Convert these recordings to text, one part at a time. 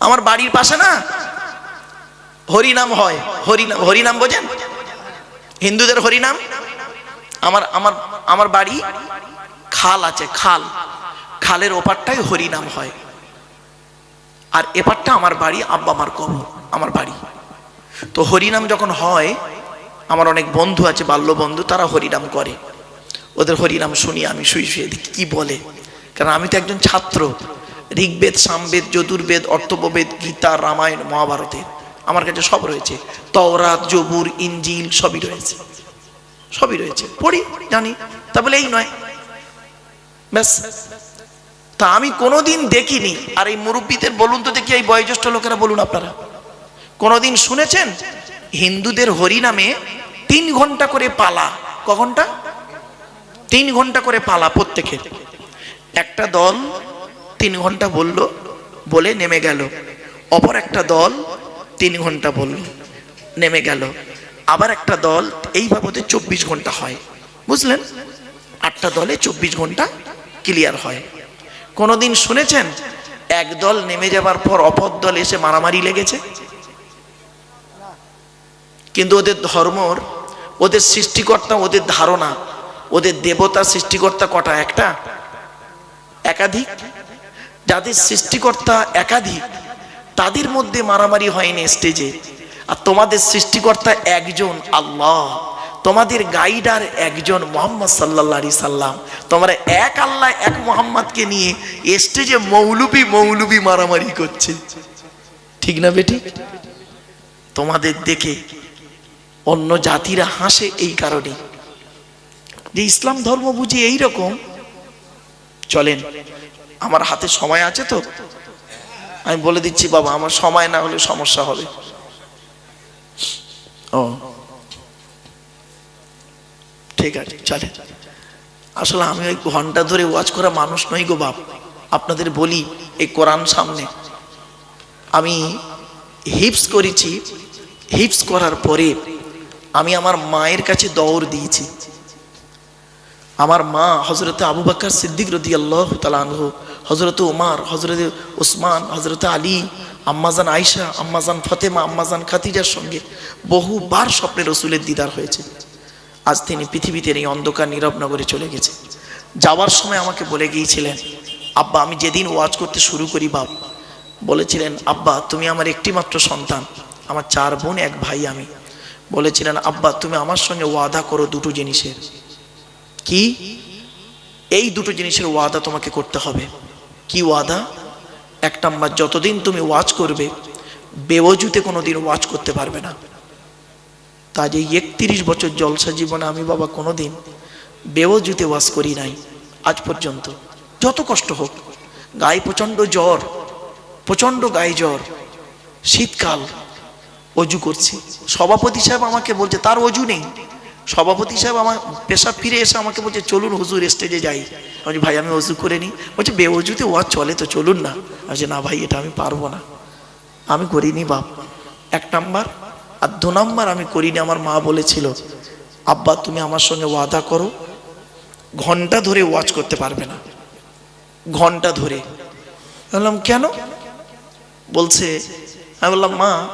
আমার বাড়ির পাশে না হরিনাম হয়, হরিনাম হরিনাম বোঝেন? হিন্দুদের হরিনাম? আমার আমার আমার বাড়ি খাল আছে, খাল। খালের ওপারটাই হরিনাম হয়। আর এপারটা আমার বাড়ি আব্বা আমার কবর, আমার বাড়ি। তো হরিনাম যখন হয়, আমার অনেক বন্ধু আছে বাল্য বন্ধু তারা হরিনাম করে। ওদের হরিনাম শুনি আমি, শুই শুয়ে দেখি কি বলে? কারণ আমি তো একজন ছাত্র। ঋগ্বেদ, সামবেদ যদুর্বেদ অর্থববেদ গীতা, রামায়ণ, মহাভারতের। আমার কাছে সব রয়েছে। তওরাত জবুর ইঞ্জিল সবই রয়েছে। সবই রয়েছে। পড়ি, জানি। তা বলে এই নয়। ব্যাস। তা আমি কোনোদিন দেখিনি। আর এই মুরব্বীদের বলুন তো দেখি এই বয়োজ্যেষ্ঠ লোকেরা বলুন আপনারা। কোনোদিন শুনেছেন? হিন্দুদের হরিনামে তিন ঘণ্টা করে পালা। ক ঘণ্টা তিন ঘণ্টা করে পালা প্রত্যেকের। একটা দল তিন ঘণ্টা বলল, বলে নেমে গেল। অপর একটা দল তিন ঘণ্টা বলল, নেমে গেল। আবার একটা দল এইভাবে ওদের চব্বিশ ঘণ্টা হয়। বুঝলেন? আটটা দলে চব্বিশ ঘণ্টা ক্লিয়ার হয়। কোনোদিন শুনেছেন? এক দল নেমে যাবার পর অপর দল এসে মারামারি লেগেছে? কিন্তু ওদের ধর্মর ওদের সৃষ্টিকর্তা, ওদের ধারণা, ওদের দেবতা সৃষ্টিকর্তা কটা? একটা? একাধিক? যাদের সৃষ্টিকর্তা একাধিক, তাদের মধ্যে মারামারি হয়নি স্টেজে আর তোমাদের সৃষ্টিকর্তা একজন আল্লাহ, তোমাদের গাইডার একজন মোহাম্মদ সাল্লাহ সাল্লাম। তোমরা এক আল্লাহ, এক মোহাম্মদকে নিয়ে স্টেজে মৌলুবি মৌলুবি মারামারি করছে। ঠিক না বেটি? তোমাদের দেখে অন্য জাতিরা হাসে এই কারণে। যে ইসলাম ধর্ম বুঝি এই রকম চলেন আমার হাতে সময় আছে তো? আমি বলে দিচ্ছি, বাবা, আমার সময় না হলে সমস্যা হবে। ও। ঠিক আছে, চলে। আসলে আমি ওই ঘণ্টা ধরে ওয়াজ করা মানুষ নই গো বাপ। আপনাদের বলি, এই কোরআন সামনে। আমি হিপস করেছি হিপস করার পরে আমি আমার মায়ের কাছে দৌড় দিয়েছি। আমার মা হজরতে আবু বাক্কর সিদ্দিক রদি আল্লাহ তালানহ হজরত উমার হজরত উসমান হজরত আলী, আম্মাজান আয়সা আম্মাজান ফতেমা, আম্মাজান খাতিজার সঙ্গে বহুবার স্বপ্নে রসুলের দিদার হয়েছে। আজ তিনি পৃথিবীতে এই অন্ধকার নীরব নগরে চলে গেছে। যাওয়ার সময় আমাকে বলে গিয়েছিলেন, আব্বা, আমি যেদিন ওয়াজ করতে শুরু করি, বাপ। বলেছিলেন, আব্বা, তুমি আমার একটি মাত্র সন্তান, আমার চার বোন, এক ভাই আমি। বলেছিলেন, আব্বা, তুমি আমার সঙ্গে ওয়াদা করো দুটো জিনিসের। কি? এই দুটো জিনিসের ওয়াদা তোমাকে করতে হবে। কি ওয়াদা? এক নাম্বার, যতদিন তুমি ওয়াজ করবে, বেওজুতে কোনো দিন ওয়াজ করতে পারবে না। তা যে একত্রিশ বছর জলসা জীবনে আমি বাবা কোনো দিন বেওজুতে ওয়াজ করি নাই, আজ পর্যন্ত। যত কষ্ট হোক, গায়ে প্রচণ্ড জ্বর, প্রচণ্ড গায়ে জ্বর, শীতকাল, অজু করছি। সভাপতি সাহেব আমাকে বলছে, তার অজু নেই। সভাপতি সাহেব আমার পেশা ফিরে এসে আমাকে বলছে, চলুন হুজুর স্টেজে যাই। আমি ভাই, আমি অজু করে নিই। বলছে বেঅজুতে ওয়াজ চলে তো, চলুন না। আমি না ভাই, এটা আমি পারব না। আমি করিনি বাপ। এক নাম্বার আর দু নাম্বার আমি করিনি, আমার মা বলেছিল, আব্বা, তুমি আমার সঙ্গে ওয়াদা করো। ঘণ্টা ধরে ওয়াজ করতে পারবে না। ঘণ্টা ধরে। বললাম, কেন? বলছে, আমি বললাম, মা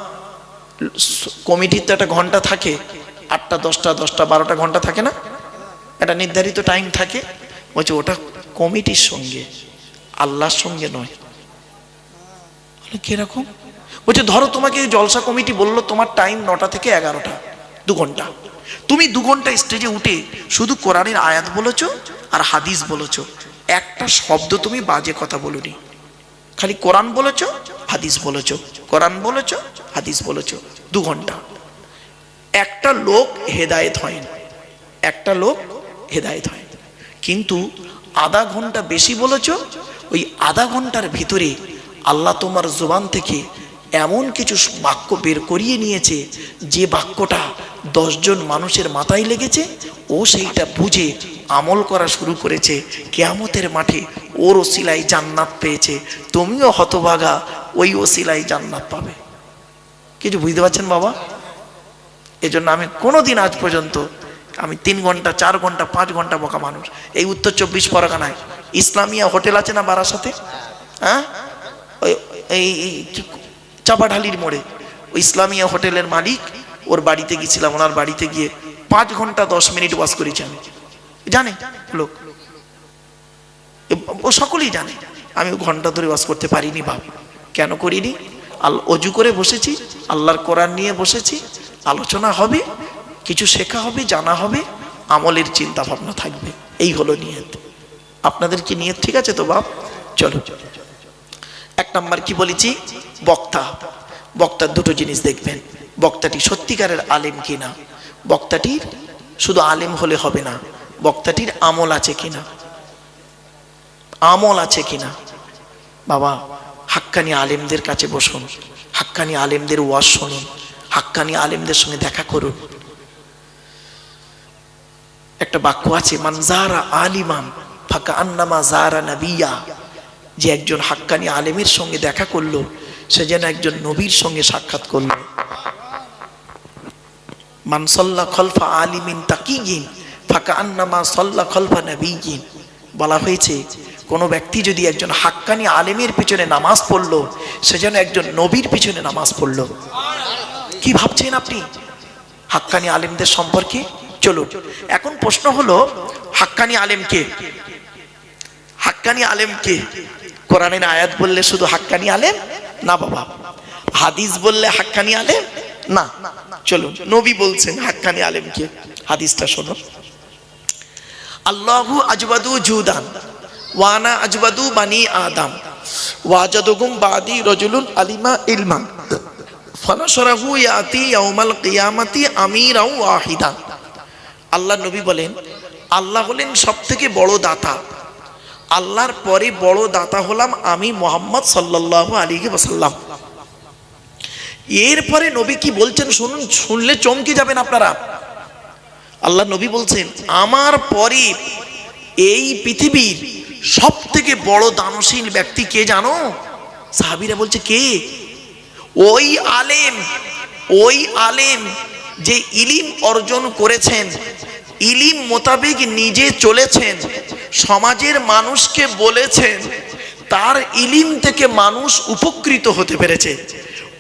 কমিটির তো একটা ঘণ্টা থাকে। আটটা, দশটা দশটা, বারোটা ঘণ্টা থাকে না? একটা নির্ধারিত টাইম থাকে। বলছে, ওটা কমিটির সঙ্গে, আল্লাহর সঙ্গে নয়। কীরকম? বলছে, ধরো তোমাকে জলসা কমিটি বলল, তোমার টাইম নটা থেকে এগারোটা, দু ঘণ্টা। তুমি দু ঘণ্টা স্টেজে উঠে শুধু কোরআনের আয়াত বলেছ আর হাদিস বলেছ। একটা শব্দ তুমি বাজে কথা বলুনি। খালি কোরআন বলেছ, হাদিস বলেছ। কোরআন বলেছ, হাদিস বলেছ। দু ঘণ্টা। একটা লোক হেদায়েত হয় না। একটা লোক হেদায়েত হয় না। কিন্তু আধা ঘণ্টা বেশি বলেছ, ওই আধা ঘণ্টার ভিতরে আল্লাহ তোমার জোবান থেকে এমন কিছু বাক্য বের করিয়ে নিয়েছে, যে বাক্যটা দশজন মানুষের মাথায় লেগেছে, ও সেইটা বুঝে আমল করা শুরু করেছে। কেয়ামতের মাঠে ওর ওসিলাই জান্নাত পেয়েছে। তুমিও হতভাগা ওই ওসিলাই জান্নাত পাবে। কিছু বুঝতে পারছেন বাবা? এজন্য আমি কোনো দিন আজ পর্যন্ত আমি তিন ঘণ্টা, চার ঘণ্টা, পাঁচ ঘণ্টা বকা মানুষ। এই উত্তর চব্বিশ পরগনায়। ইসলামিয়া হোটেল আছে না বারাসাতে? হ্যাঁ? ওই, এই চাপাঢালির মোড়ে। ওই ইসলামিয়া হোটেলের মালিক, ওর বাড়িতে গেছিলাম ওনার বাড়িতে গিয়ে পাঁচ ঘণ্টা, দশ মিনিট ওয়াজ করেছি আমি। জানে? লোক। ও সকলেই জানে। আমি ঘণ্টা ধরে ওয়াজ করতে পারিনি বাপ। কেন করিনি? আল, অজু করে বসেছি, আল্লাহর কোরআন নিয়ে বসেছি আলোচনা হবে, কিছু শেখা হবে, জানা হবে, আমলের চিন্তা ভাবনা থাকবে। এই হলো নিয়ত। আপনাদের কি নিয়ত ঠিক আছে তো বাপ? চলো। এক নাম্বার কি বলেছি? বক্তা। বক্তার দুটো জিনিস দেখবেন। বক্তাটি সত্যিকারের আলেম কিনা? বক্তাটির শুধু আলেম হলে হবে না, বক্তাটির আমল আছে কিনা? আমল আছে কিনা? বাবা, হাক্কানি আলেমদের কাছে বসুন। হাক্কানি আলেমদের ওয়াজ শুনুন। হাক্কানি আলেমদের সঙ্গে দেখা করুন। একটা বাক্য আছে মানজারা আলিমাম ফাঁকা আন্নামা জারা নাবিয়া। যে একজন হাক্কানি আলেমের সঙ্গে দেখা করল, সে যেন একজন নবীর সঙ্গে সাক্ষাৎ করল। মানসল্লা খলফা আলিমিন তাকিগিন ফাঁকা আন্নামা সল্লা খলফা নবীগিন বলা হয়েছে, কোনো ব্যক্তি যদি একজন হাক্কানি আলেমের পিছনে নামাজ পড়ল, সে যেন একজন নবীর পিছনে নামাজ পড়ল। কি ভাবছেন আপনি? হাক্কানি আলেমদের সম্পর্কে? চলুন। এখন প্রশ্ন হলো, হাক্কানি আলেম কে? হাক্কানি আলেম কে? কোরআনের আয়াত বললে শুধু হাক্কানি আলেম? না বাবা। হাদিস বললে হাক্কানি আলেম? না। চলুন, নবী বলছেন হাক্কানি আলেম কে? হাদিসটা শোনো। আল্লাহু আজবাদু জুদান, ওয়ানা আজবাদু বানি আদম ওয়াজাদুগুম বাদি রজুলুন আলিমা ইলমা ফানাশরাহু ইয়াতি ইয়াউমাল কিয়ামাতি আমিরাও আল্লাহ নবী বলেন, আল্লাহ হলেন সব থেকে বড় দাতা। আল্লাহর পরে বড় দাতা হলাম আমি মোহাম্মদ সাল্লাল্লাহু আলাইহি ওয়াসাল্লাম। এরপরে নবী কি বলছেন শুনুন, শুনলে চমকে যাবেন আপনারা। আল্লাহ নবী বলছেন, আমার পরে এই পৃথিবীর সব থেকে বড় দানশীল ব্যক্তি কে জানো? সাহাবিরা বলছে, কে? ওই আলেম ওই আলেম যে ইলিম অর্জন করেছেন, ইলিম মোতাবেক নিজে চলেছেন, সমাজের মানুষকে বলেছেন, তার ইলিম থেকে মানুষ উপকৃত হতে পেরেছে।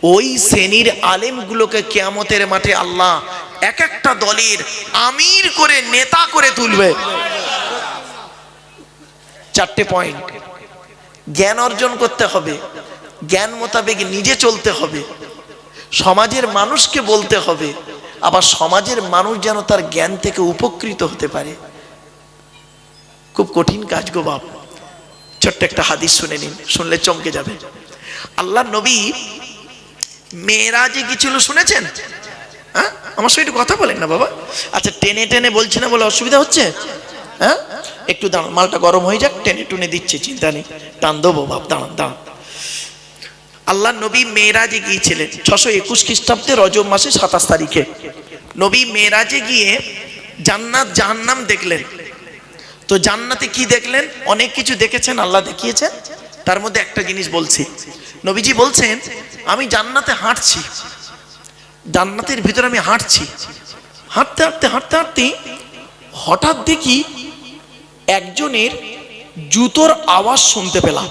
ওই শ্রেণির আলেমগুলোকে কেয়ামতের মাঠে আল্লাহ এক একটা দলের আমির করে নেতা করে তুলবে। চারটে পয়েন্ট জ্ঞান অর্জন করতে হবে। জ্ঞান মোতাবেক নিজে চলতে হবে। সমাজের মানুষকে বলতে হবে, আবার সমাজের মানুষ যেন তার জ্ঞান থেকে উপকৃত হতে পারে। খুব কঠিন কাজ গো বাপ। ছোট্ট একটা হাদিস শুনে নিন, শুনলে চমকে যাবে। আল্লাহ নবী মেয়েরা যে গিয়েছিল শুনেছেন? হ্যাঁ? আমার সঙ্গে একটু কথা বলেন না বাবা। আচ্ছা টেনে টেনে বলছি না বলে অসুবিধা হচ্ছে? হ্যাঁ? একটু দাঁড়ান, মালটা গরম হয়ে যাক, টেনে টুনে দিচ্ছে, চিন্তা নেই। টান দেবো বাপ, দাঁড়ান দাঁড়ান। আল্লাহ নবী মেয়েরাজে গিয়েছিলেন। ছশো একুশ খ্রিস্টাব্দে রজব মাসে সাতাশ তারিখে। নবী মেয়েরাজে গিয়ে জান্নাত জাহান্নাম দেখলেন। তো জান্নাতে কি দেখলেন? অনেক কিছু দেখেছেন, আল্লাহ দেখিয়েছেন। তার মধ্যে একটা জিনিস বলছি। নবীজি বলছেন, আমি জান্নাতে হাঁটছি। জান্নাতের ভিতরে আমি হাঁটছি। হাঁটতে হাঁটতে হাঁটতে হাঁটতে হঠাৎ দেখি একজনের জুতোর আওয়াজ শুনতে পেলাম।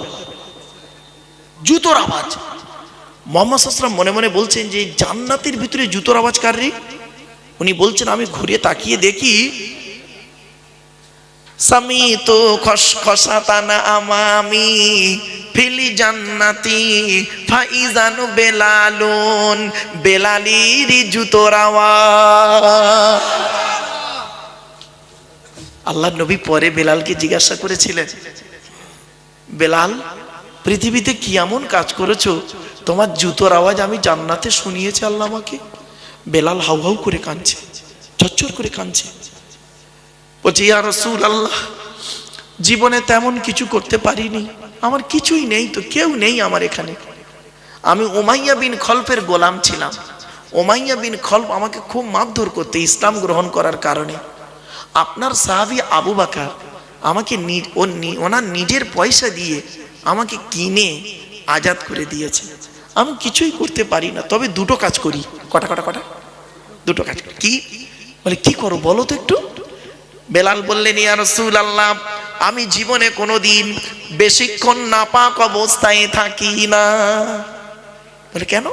জুতোর আওয়াজ। মোহাম্মদ সাসলাম মনে মনে বলছেন যে, জান্নাতের ভিতরে জুতোর আওয়াজ কার রে? উনি বলছেন, আমি ঘুরে তাকিয়ে দেখি আমামি ফাইজানু বেলালুন, বেলালির জুতোর আওয়াজ। আল্লাহ নবী পরে বেলালকে জিজ্ঞাসা করেছিলেন, বেলাল পৃথিবীতে কি এমন কাজ করেছ? তোমার জুতোর আওয়াজ আমি জান্নাতে শুনিয়েছি আল্লাহ আমাকে। বেলাল হাউ হাউ করে কাঁদছে, চচ্চর করে কাঁদছে। বলছে, ইয়া রসুল আল্লাহ জীবনে তেমন কিছু করতে পারিনি। আমার কিছুই নেই তো, কেউ নেই আমার এখানে। আমি ওমাইয়া বিন খলফের গোলাম ছিলাম। ওমাইয়া বিন খলফ আমাকে খুব মারধর করতে ইসলাম গ্রহণ করার কারণে। আপনার সাহাবি আবু বাকার আমাকে ওনার নিজের পয়সা দিয়ে আমাকে কিনে আজাদ করে দিয়েছে। আমি কিছুই করতে পারি না, তবে দুটো কাজ করি। কটা কটা কটা? দুটো কাজ করি। কি? বলে, কি করো বলো তো একটু? বেলাল বললেন, ইয়া রসুল আল্লাহ আমি জীবনে কোনো দিন বেশিক্ষণ নাপাক অবস্থায় থাকি না। বলে, কেন?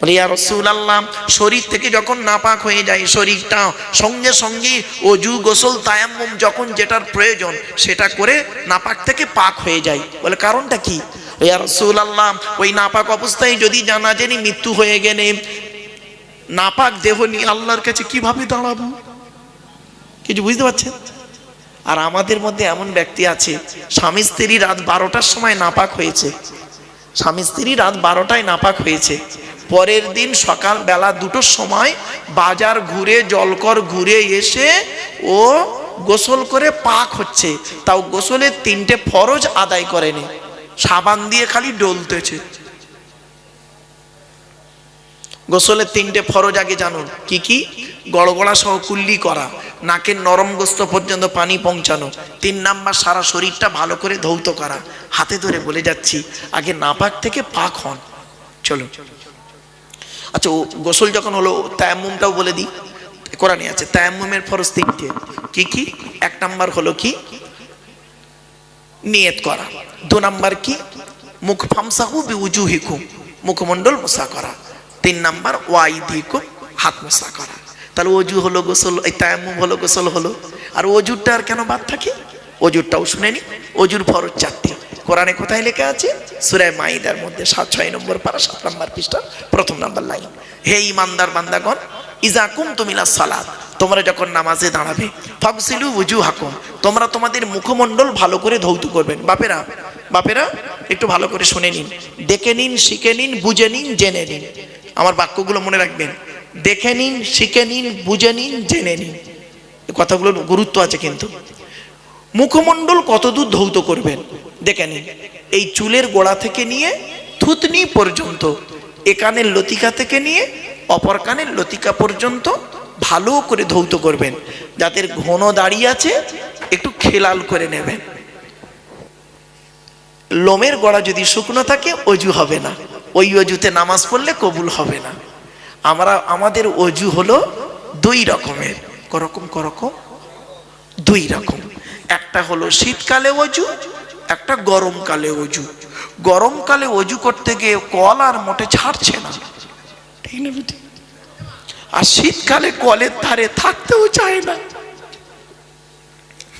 বলে, ইয়া রাসূলুল্লাহ, শরীর থেকে যখন নাপাক হয়ে যায়, শরীরটা সঙ্গে সঙ্গে অজু গোসল তায়াম্মুম যখন যেটার প্রয়োজন, সেটা করে নাপাক থেকে পাক হয়ে যায়। বলে, কারণটা কি? ইয়া রাসূলুল্লাহ, ওই নাপাক অবস্থায় যদি জানা জানি মৃত্যু হয়ে গেলে, নাপাক দেহ নিয়ে আল্লাহর কাছে কীভাবে দাঁড়াবো? কিছু বুঝতে পারছেন? আর আমাদের মধ্যে এমন ব্যক্তি আছে, স্বামী স্ত্রী রাত বারোটার সময় নাপাক হয়েছে। স্বামী স্ত্রী রাত বারোটায় নাপাক হয়েছে। পরের দিন সকাল বেলা দুটোর সময় বাজার ঘুরে, জলকর ঘুরে এসে ও গোসল করে পাক হচ্ছে। তাও গোসলের তিনটে ফরজ আদায় করেনি। সাবান দিয়ে খালি ডলতেছে। গোসলের তিনটে ফরজ আগে জানুন কি কি? গড়গড়া সহ কুল্লি করা, নাকের নরম গোস্ত পর্যন্ত পানি পৌঁছানো, তিন নাম্বার সারা শরীরটা ভালো করে ধৌত করা। হাতে ধরে বলে যাচ্ছি, আগে নাপাক থেকে পাক হন। চলো আচ্ছা গোসল যখন হলো, তায়াম্মুমটাও বলে দিই। কোরআনে আছে, তায়াম্মুমের ফরজ তিনটে। কি কি? এক নাম্বার হলো কি? নিয়ত করা। দু নাম্বার কি? মুখ ফামসাহু বি উজুহিকুম মুখমণ্ডল মোসা করা। তিন নাম্বার, ওয়াইদিকুম, হাত মোসা করা। তাহলে অজু হলো গোসল, এই তায়াম্মুম হলো গোসল হলো। আর অজুরটা আর কেন বাদ থাকে? অজুরটাও শুনেনি অজুর ফরজ চারটি। কোরআনে কোথায় লেখা আছে? সুরায় মাইদার মধ্যে সাত, ছয় নম্বর পারা, সাত নম্বর পৃষ্ঠা প্রথম নাম্বার লাইন। হে ইমানদার বান্দাগণ, ইজা কুম তুমিলা সালাদ তোমরা যখন নামাজে দাঁড়াবে ফাবসিলু উজু হাকুম তোমরা তোমাদের মুখমণ্ডল ভালো করে ধৌত করবেন। বাপেরা বাপেরা, একটু ভালো করে শুনে নিন। দেখে নিন, শিখে নিন, বুঝে নিন, জেনে নিন। আমার বাক্যগুলো মনে রাখবেন। দেখে নিন, শিখে নিন, বুঝে নিন, জেনে নিন। কথাগুলোর গুরুত্ব আছে কিন্তু। মুখমণ্ডল কতদূর ধৌত করবেন? দেখে নিন এই চুলের গোড়া থেকে নিয়ে থুতনি পর্যন্ত এ কানের লতিকা থেকে নিয়ে অপর কানের লতিকা পর্যন্ত ভালো করে ধৌত করবেন যাদের ঘন দাড়ি আছে, একটু খেলাল করে নেবেন। লোমের গোড়া যদি শুকনো থাকে, অজু হবে না। ওই অজুতে নামাজ পড়লে কবুল হবে না। আমরা, আমাদের অজু হলো দুই রকমের, করকম করকম, দুই রকম। একটা হলো শীতকালে অজু একটা গরমকালে অজু। গরমকালে অজু করতে গিয়ে কল আর মোটে ছাড়ছে না। আর শীতকালে কলের ধারে থাকতেও চায় না।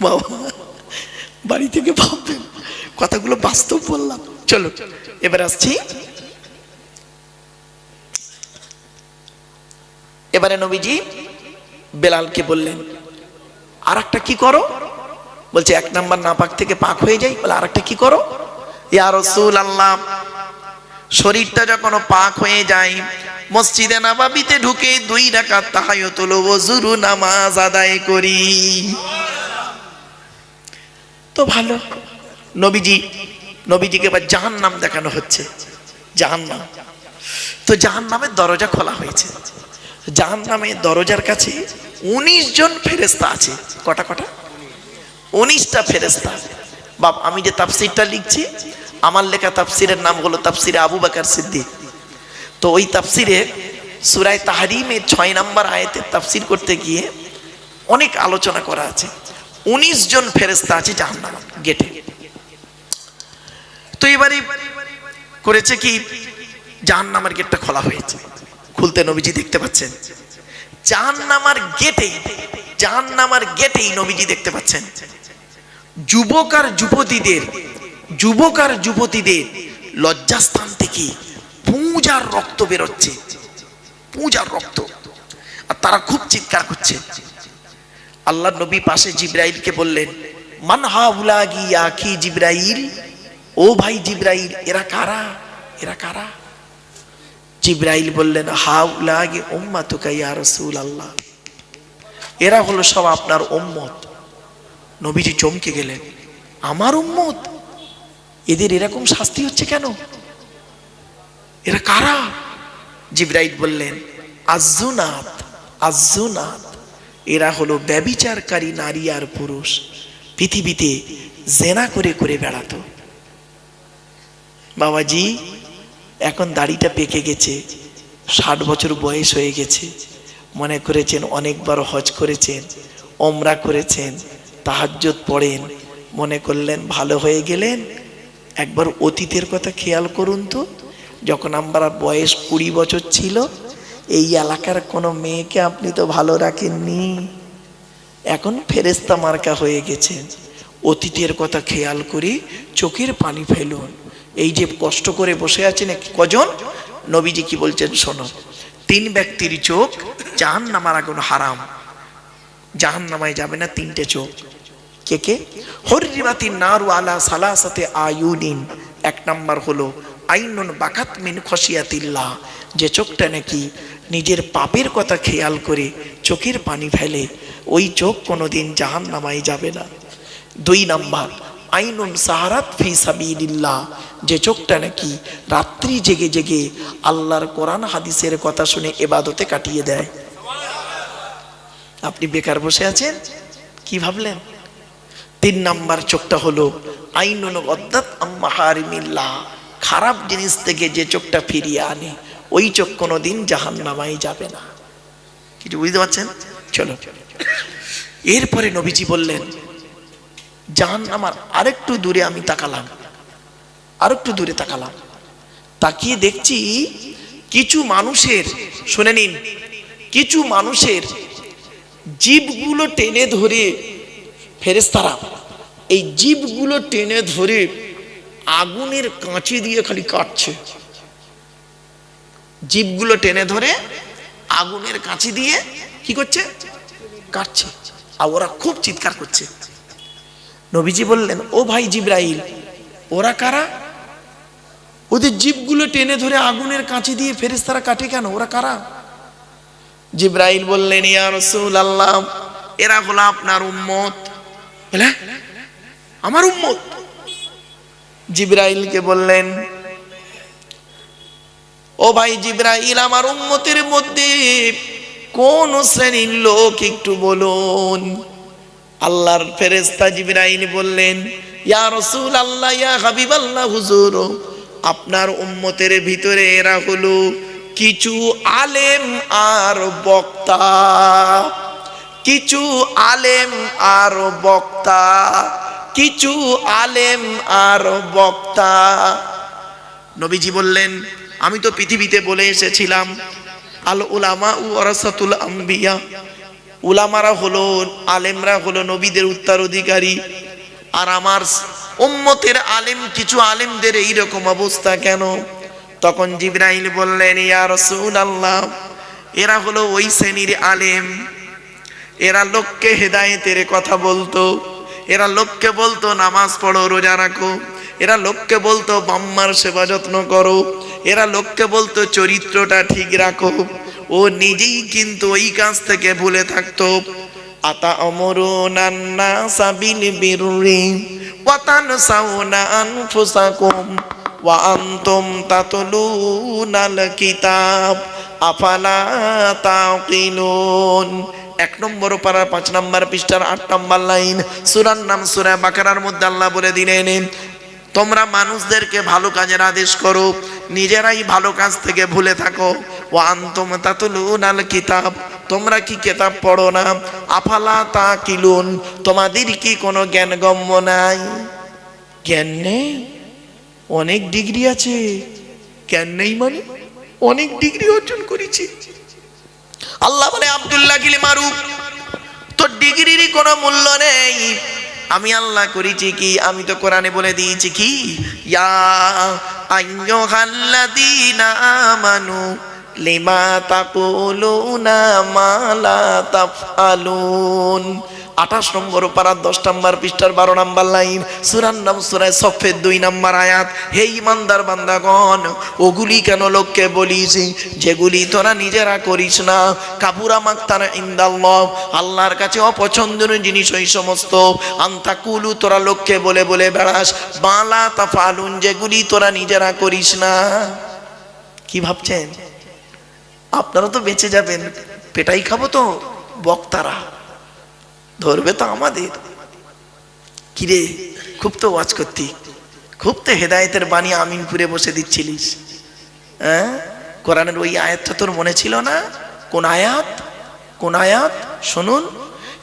বাবা, বাড়ি থেকে ভাববেন, কথাগুলো বাস্তব বললাম। চলো, এবার আসছি। এবারে নবীজি বেলালকে বললেন আর একটা কি করো? বলছে, এক নাম্বার নাপাক থেকে পাক হয়ে যাই, বলে আর একটা কি করো? ইয়া আল্লাহ শরীরটা যখন পাক হয়ে যায়, মসজিদে নাবাবিতে ঢুকে দুই রাকাত তাহায়াতুল ওযুরু নামাজ আদায় করি। তো ভালো, নবীজি, নবীজিকে এবার জাহান্নাম দেখানো হচ্ছে, জাহান্নাম। তো জাহান্নামের দরজা খোলা হয়েছে। জাহান্নামের দরজার কাছে উনিশ জন ফেরেস্তা আছে। কটা কটা? উনিশটা ফেরেস্তা বাপ, আমি যে তাফসিরটা লিখছি, আমার লেখা তাফসিরের নাম হলো তাফসিরে আবু বাকার সিদ্দিক। তো ওই তাফসিরে সুরায় তাহারিমের ছয় নম্বর আয়াতের তাফসির করতে গিয়ে অনেক আলোচনা করা আছে। উনিশ জন ফেরেস্তা আছে জাহান্নাম গেটে তো এবারে করেছে কি? জাহান্নামের গেটটা খোলা হয়েছে। খুলতে নবীজি দেখতে পাচ্ছেন। জাহান্নামার গেটেই জাহান্নামার গেটেই নবীজি দেখতে পাচ্ছেন। যুবক আর যুবতীদের, যুবক আর যুবতীদের লজ্জাস্থান থেকে পূজার রক্ত বেরোচ্ছে, পূজার রক্ত। আর তারা খুব চিৎকার করছে। আল্লাহ নবী পাশে জিব্রাইলকে বললেন, মান হা উলাগি আখি জিব্রাইল? ও ভাই জিব্রাইল, এরা কারা? এরা কারা? জিব্রাইল বললেন, হা উলাগি উম্মা তুকা ইয়া রাসূল আল্লাহ এরা হলো সব আপনার উম্মত। নবীজি চমকে গেলেন, আমার উম্মত? এদের এরকম শাস্তি হচ্ছে কেন? এরা কারা? জিব্রাইল বললেন আজুনাত আজুনাত এরা হলো ব্যবিচারকারী নারী আর পুরুষ। পৃথিবীতে জেনা করে করে বেড়াতো। বাবাজি, এখন দাড়িটা পেকে গেছে, ষাট বছর বয়স হয়ে গেছে। মনে করেছেন, অনেকবার হজ করেছেন, ওমরা করেছেন তাহাজ্জত পড়েন। মনে করলেন, ভালো হয়ে গেলেন। একবার অতীতের কথা খেয়াল করুন তো। যখন আমার বয়স কুড়ি বছর ছিল, এই এলাকার কোনো মেয়েকে আপনি তো ভালো রাখেননি। এখন ফেরেস্তা মার্কা হয়ে গেছেন অতীতের কথা খেয়াল করি চোখের পানি ফেলুন। এই যে কষ্ট করে বসে আছেন কজন, নবীজি কি বলছেন শোনো। তিন ব্যক্তির চোখ জাহান নামার আগুন হারাম। জাহান নামায় যাবে না তিনটে চোখ। কে কে? হরিবাতি নারু আলা সালাসাতে আয়ুনিন। এক নাম্বার হলো, আইনুন বাকাত মিন খসিয়াতিল্লাহ যে চোখটা নাকি নিজের পাপের কথা খেয়াল করে চোখের পানি ফেলে, ওই চোখ কোনোদিন জাহান নামাই যাবে না। দুই নাম্বার, আইনুন সাহারাত ফি সাবিলিল্লাহ। যে চোখটা নাকি রাত্রি জেগে জেগে আল্লাহর কোরআন হাদিসের কথা শুনে এবাদতে কাটিয়ে দেয়। আপনি বেকার বসে আছেন? কি ভাবলেন? তিন নাম্বার চোখটা হলো আইনুন অদ্দাত খারাপ জিনিস থেকে যে চোখটা ফিরিয়ে আনে, ওই চোখ কোনোদিন জাহান নামাই যাবে না। কিছু বুঝতে পারছেন? চলো। এরপরে নবীজি বললেন, জাহান নামার আরেকটু দূরে আমি তাকালাম। আরেকটু দূরে তাকালাম। তাকিয়ে দেখছি কিছু মানুষের, শুনে নিন, কিছু মানুষের জীবগুলো টেনে ধরে ফেরেস্তারা এই জীবগুলো টেনে ধরে আগুনের কাঁচি দিয়ে খালি কাটছে। জীবগুলো টেনে ধরে আগুনের কাঁচি দিয়ে কি করছে? কাটছে। আর ওরা খুব চিৎকার করছে। নবীজি বললেন, ও ভাই জিব্রাইল, ওরা কারা? ওদের জীবগুলো টেনে ধরে আগুনের কাঁচি দিয়ে ফেরেস্তারা কাটে কেন? ওরা কারা? জিব্রাইল বললেন, ইয়া রসুল আল্লাহ এরা হলো আপনার উম্মত। বলে, আমার উম্মত। জিব্রাইলকে বললেন, ও ভাই জিব্রাইল, আমার উম্মতের মধ্যে কোন শ্রেণির লোক একটু বলুন? আল্লাহর ফেরেস্তা জিব্রাইল বললেন, ইয়া রসুল আল্লাহ ইয়া হাবিব আল্লাহ হুজুর, আপনার উম্মতের ভিতরে এরা হলো কিছু আলেম আর বক্তা। কিছু আলেম আর বক্তা, কিছু আলেম আর বক্তা। নবীজি বললেন, আমি তো পৃথিবীতে বলে এসেছিলাম, আল উলামা উ ওরাসাতুল আম্বিয়া। উলামারা হলো, আলেমরা হলো নবীদের উত্তরাধিকারী। আর আমার উম্মতের আলেম, কিছু আলেমদের এইরকম অবস্থা কেন? তখন জিব্রাইল বললেন, ইয়া রাসূলুল্লাহ, এরা হলো ওই শ্রেণির আলেম। এরা লোককে হেদায়েতের কথা বলতো। এরা লোককে বলতো, নামাজ পড়ো, রোজা রাখো। এরা লোককে বলতো, বাম্মার সেবা যত্ন করো। এরা লোককে বলতো, চরিত্রটা ঠিক রাখো। ও নিজেই কিন্তু ওই কাজ থেকে ভুলে থাকতো। আতা অমরুনান্না সাবিল বিরুরি, ওয়াতান সাউনা আনফুসাকুম, ওয়া আনতুম তাতলুনাল কিতাব, আফালা তাকিলুন। এক নম্বর পাড়ার পাঁচ নম্বর পৃষ্ঠার আট নম্বর লাইন। সুরার নাম সুরা বাকারার মধ্যে আল্লাহ বলে দিলেন, তোমরা মানুষদেরকে ভালো কাজের আদেশ করো, নিজেরাই ভালো কাজ থেকে ভুলে থাকো। ও আন্তম তাতুলুন আল কিতাব, তোমরা কি কেতাব পড়ো না? আফালা তা কিলুন তোমাদের কি কোনো জ্ঞান গম্য নাই? জ্ঞান নেই? অনেক ডিগ্রি আছে। জ্ঞান নেই মানে? অনেক ডিগ্রি অর্জন করেছি। আল্লাহ বলে, আবদুল্লাহ গিলে মারুক। তোর ডিগ্রির কোনো মূল্য নেই। আমি আল্লাহ করেছি কি? আমি তো কোরআনে বলে দিয়েছি কি? ইয়া আইয়ুহাল্লাযীনা আমানু লিমা তাকুলুনা মা লা আঠাশ নম্বর পাড়ার দশ নম্বর পৃষ্ঠার বারো নম্বর লাইন সুরার নাম সুরায় সফের দুই নম্বর আয়াত। হে ইমানদার বান্দাগণ, ওগুলি কেন লোককে বলিস? যেগুলি তোরা নিজেরা করিস না। কাপুরা মাক্তারা ইন্দাল্লাহ, আল্লাহর কাছে অপছন্দনীয় জিনিস ওই সমস্ত। আন্তা কুলু তোরা লোককে বলে বলে বেড়াস। বালা তা ফালুন যেগুলি তোরা নিজেরা করিস না। কি ভাবছেন? আপনারা তো বেঁচে যাবেন। পেটাই খাব তো বক্তারা। ধরবে তো আমাদের। কিরে, খুব তো ওয়াজ করতি। খুব তো হেদায়েতের বাণী আমিনপুরে বসে দিচ্ছিলিস। হ্যাঁ কোরআনের ওই আয়াতটা তোর মনে ছিল না? কোন আয়াত? কোন আয়াত? শুনুন।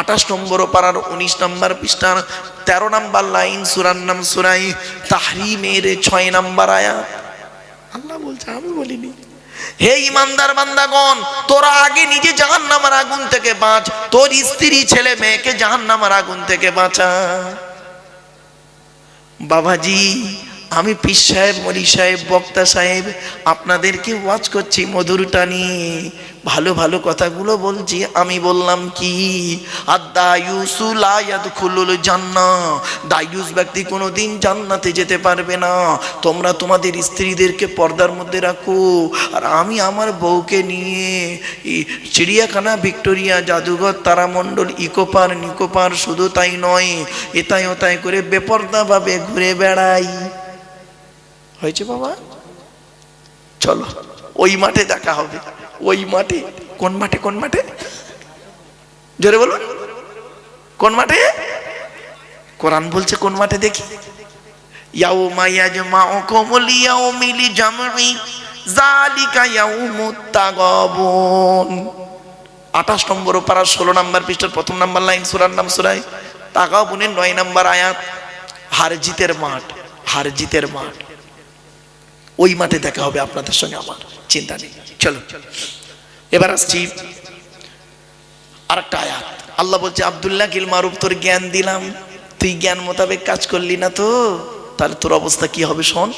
আঠাশ নম্বর পাড়ার উনিশ নম্বর পৃষ্ঠার তেরো নম্বর লাইন, সুরার নাম সুরাই, তাহরিমের ছয় নম্বর আয়াত। আল্লাহ বলছে, আমি বলিনি। হে ইমানদার বান্দাগণ, তোরা আগে নিজে জাহান নামার আগুন থেকে বাঁচ, তোর স্ত্রী ছেলে মেয়েকে জাহান্নামের আগুন থেকে বাঁচা। বাবাজি, আমি পীর সাহেব মলি সাহেব, বক্তা সাহেব, আপনাদেরকে ওয়াচ করছি মধুর টানি। ভালো ভালো কথাগুলো বলছি, আমি বললাম কি? আর দায়ুস ব্যক্তি কোনোদিন জান্নাতে যেতে পারবে না। তোমরা তোমাদের স্ত্রীদেরকে পর্দার মধ্যে রাখো। আর আমি আমার বউকে নিয়ে চিড়িয়াখানা ভিক্টোরিয়া জাদুঘর তারামণ্ডল ইকোপার নিকোপার শুধু তাই নয়, এতাই ওতাই করে বেপর্দাভাবে ঘুরে বেড়াই। হয়েছে বাবা? চলো, ওই মাঠে দেখা হবে। ওই মাঠে, কোন মাঠে কোন মাঠে? জোরে বলুন। কোন মাঠে? কোরআন বলছে কোন মাঠে দেখি। 28 নম্বর পারা 16 নম্বর প্রথম নম্বর লাইন নাম সূরায়। তাগাবুনের 9 নম্বর মাঠ মাঠ। ওই মাঠে দেখা হবে আপনাদের সঙ্গে আমার। চিন্তা নেই। চলো। এবার আসছি আর একটা আয়াত। আল্লাহ বলছে, আবদুল্লাহ গিল মারুফ, তোর জ্ঞান দিলাম। তুই জ্ঞান মোতাবেক কাজ করলি না তো? তাহলে তোর অবস্থা কি হবে শোন?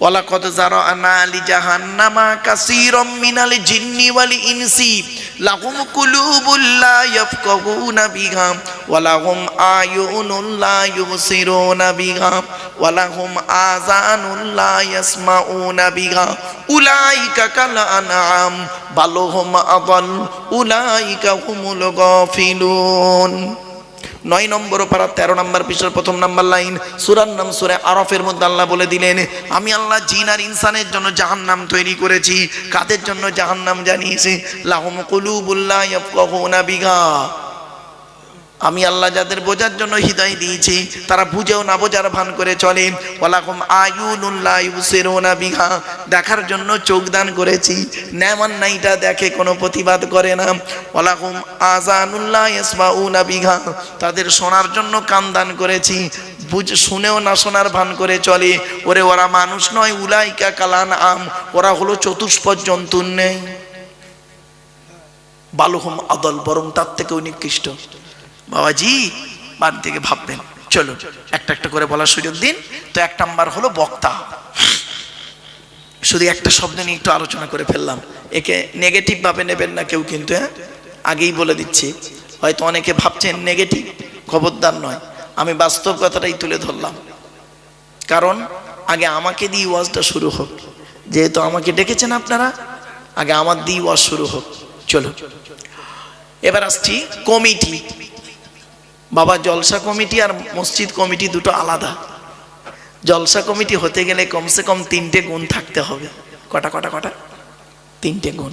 ওয়ালাকাদ জারানা লি জাহান্নামা কাসীরাম মিনাল জিন্নি ওয়াল ইনসি লাহুম কুলুবুল লা ইয়াফকাহুনা বিহা ওয়া লাহুম আয়ুনুন লা ইউবসিরুনা বিহা ওয়া লাহুম আযানুন লা ইয়াসমাউনা বিহা উলাইকা কাল আনআম বাল হুম আদাল উলাইকা হুমুল গাফিলুন নয় নম্বর পারা তেরো নম্বর পৃষ্ঠার প্রথম নম্বর লাইন। সুরার নাম সুরে আরফের মধ্যে আল্লাহ বলে দিলেন, আমি আল্লাহ জিন আর ইনসানের জন্য জাহান নাম তৈরি করেছি। কাদের জন্য জাহান্নাম জানিয়েছি? লাহম না বিঘা আমি আল্লাহ যাদের বোঝার জন্য হৃদয় দিয়েছি, তারা বুঝেও না বোঝার ভান করে চলে। ওয়ালাকুম আয়ুনুল্লাহ বিহা। দেখার জন্য চোখ দান করেছি। নেমান নাইটা দেখে কোনো প্রতিবাদ করে না। ওয়ালাকুম আজানুল্লাহ বিঘা তাদের শোনার জন্য কান দান করেছি। বুঝ, শুনেও না শোনার ভান করে চলে। ওরে, ওরা মানুষ নয়, উলাইকা কালান আম। ওরা হলো চতুষ্পদ জন্তুর নেই বালুহম আদল, বরং তার থেকেও নিকৃষ্ট। বাবাজি, বাড়ি থেকে ভাববেন। চলো একটা একটা করে বলার সুযোগ দিন। তো এক নাম্বার হলো বক্তা। শুধু একটা শব্দ নিয়ে একটু আলোচনা করে ফেললাম। একে নেগেটিভ ভাবে নেবেন না কেউ কিন্তু হ্যাঁ? আগেই বলে দিচ্ছি। হয়তো অনেকে ভাবছেন নেগেটিভ খবরদার নয়। আমি বাস্তব কথাটাই তুলে ধরলাম। কারণ, আগে আমাকে দিয়ে ওয়াজটা শুরু হোক। যেহেতু আমাকে ডেকেছেন আপনারা, আগে আমার দিয়ে ওয়াজ শুরু হোক। চলো এবার আসছি কমিটি। বাবা, জলসা কমিটি আর মসজিদ কমিটি দুটো আলাদা। জলসা কমিটি হতে গেলে কমসে কম তিনটে গুণ থাকতে হবে। কটা কটা কটা? তিনটে গুণ।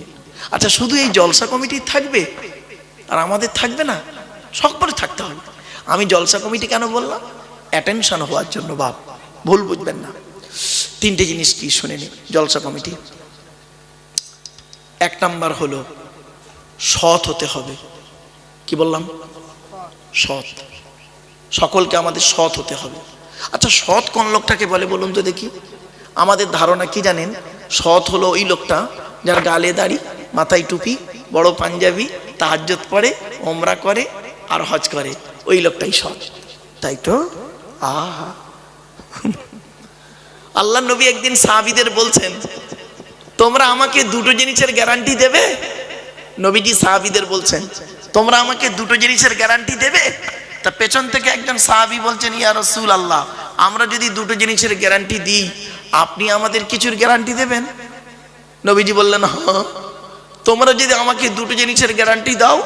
আচ্ছা শুধু এই জলসা কমিটি থাকবে? আর আমাদের থাকবে না? সকলে থাকতে হবে। আমি জলসা কমিটি কেন বললাম? অ্যাটেনশন হওয়ার জন্য বাপ। ভুল বুঝবেন না। তিনটে জিনিস কি শুনে নি জলসা কমিটি। এক নাম্বার হলো, সৎ হতে হবে। কি বললাম? সৎ। সকলকে আমাদের সৎ হতে হবে। আচ্ছা সৎ কোন লোকটাকে বলে বলুন তো দেখি? আমাদের ধারণা কি জানেন? সৎ হলো ওই লোকটা যার গালে দাড়ি, মাথায় টুপি, বড় পাঞ্জাবি তাহাজ্জত পড়ে ওমরা করে আর হজ করে। ওই লোকটাই সৎ। তাই তো? আহা। আল্লাহ নবী একদিন সাহাবিদের বলছেন, তোমরা আমাকে দুটো জিনিসের গ্যারান্টি দেবে? নবীজি সাহাবিদের বলছেন, তোমরা আমাকে দুটো জিনিসের গ্যারান্টি দেবে? তা পেছন থেকে একজন সাহাবি বলছেন, ইয়া রসুল আল্লাহ আমরা যদি দুটো জিনিসের গ্যারান্টি দিই, আপনি আমাদের কিছুর গ্যারান্টি দেবেন? নবীজি বললেন হ্যাঁ তোমরা যদি আমাকে দুটো জিনিসের গ্যারান্টি দাও,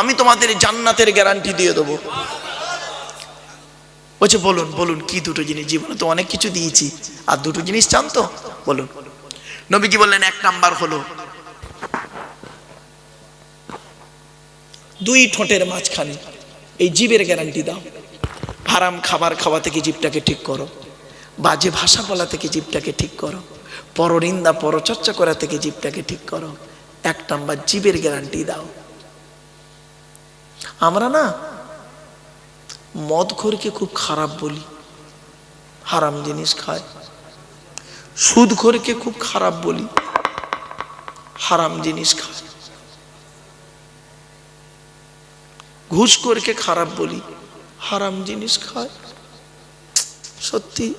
আমি তোমাদের জান্নাতের গ্যারান্টি দিয়ে দেবো। বলছে, বলুন বলুন, কি দুটো জিনিস? জীবনে তো অনেক কিছু দিয়েছি, আর দুটো জিনিস চান তো? বলুন। নবী কি বললেন, এক নাম্বার হলো দুই ঠোঁটের মাঝখানে। এই জীবের গ্যারান্টি দাও। হারাম খাবার খাওয়া থেকে জীবটাকে ঠিক করো। বাজে ভাষা বলা থেকে জীবটাকে ঠিক করো। পরনিন্দা, পরচর্চা করা থেকে জীবটাকে ঠিক করো। এক নাম্বার জীবের গ্যারান্টি দাও। আমরা না মদ খোরকে খুব খারাপ বলি। হারাম জিনিস খায়। সুদ খোরকে খুব খারাপ বলি। হারাম জিনিস খায়। ঘুষ করকে খারাপ বলি। হারাম জিনিস খায়। সত্যি।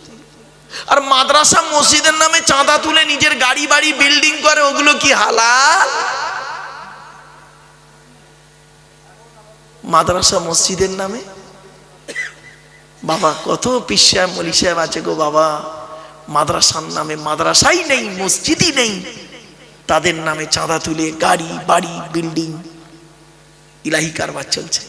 আর মাদ্রাসা মসজিদের নামে চাঁদা তুলে নিজের গাড়ি বাড়ি বিল্ডিং করে, ওগুলো কি হালাল? মাদ্রাসা মসজিদের নামে? বাবা, কত পিসাব মলি সাহেব আছে গো বাবা। মাদ্রাসার নামে মাদ্রাসাই নেই, মসজিদই নেই। তাদের নামে চাঁদা তুলে গাড়ি বাড়ি বিল্ডিং ইলাহি কারবার চলছে।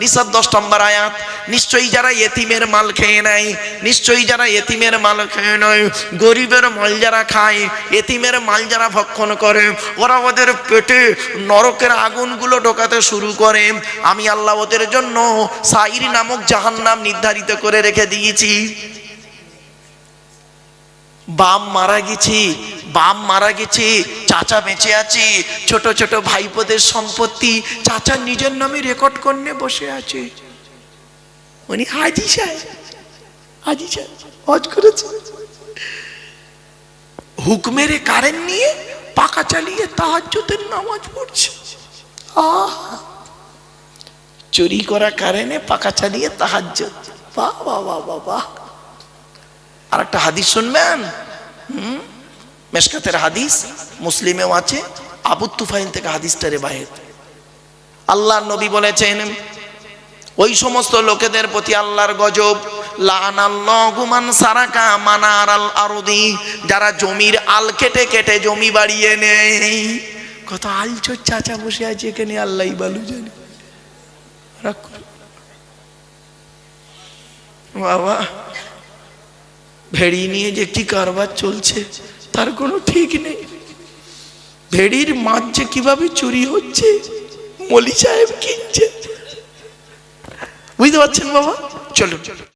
নিসার দশ নম্বর আয়াত, নিশ্চয়ই যারা এতিমের মাল খেয়ে নেয়, নিশ্চয়ই যারা এতিমের মাল খেয়ে নেয়, গরিবের মাল যারা খায়, এতিমের মাল যারা ভক্ষণ করে, ওরা ওদের পেটে নরকের আগুনগুলো ঢোকাতে শুরু করে। আমি আল্লাহ ওদের জন্য সাইরি নামক জাহান্নাম নির্ধারিত করে রেখে দিয়েছি। বাম মারা গেছি, বাম মারা গেছে, চাচা বেঁচে আছে, ছোট ছোট ভাইপোদের সম্পত্তি চাচা নিজের নামে রেকর্ড করনে বসে আছে। উনি হাজি সাহেব হাজি সাহেব, হজ করেছে। হুকমেরে কারেন্ট নিয়ে পাকা চালিয়ে তাহাজ্জুদের নামাজ পড়ছে। আহ! চুরি করা কারেন্টে পাকা চালিয়ে বাহ বাহ বাহ বাহ বাহ। আর একটা হাদিস শুনবেন? হুম? মেশকাতের হাদিস, মুসলিমেও আছে, আবু তুফাইল থেকে হাদিসটা রেবায়েত। আল্লাহ নবী বলেছেন, ওই সমস্ত লোকেদের প্রতি আল্লাহর গজব যারা জমির আল কেটে কেটে জমি বাড়িয়ে নেই কত আলচোর চাচা বসে আছে এখানে আল্লাহ বালু জানে। বাবা ভেড়ি নিয়ে যে কি কারবার চলছে, তার কোনো ঠিক নেই। ভেড়ির মাছ যে কীভাবে চুরি হচ্ছে, মলি সাহেব কিনছে। বুঝতে পারছেন বাবা? চলুন।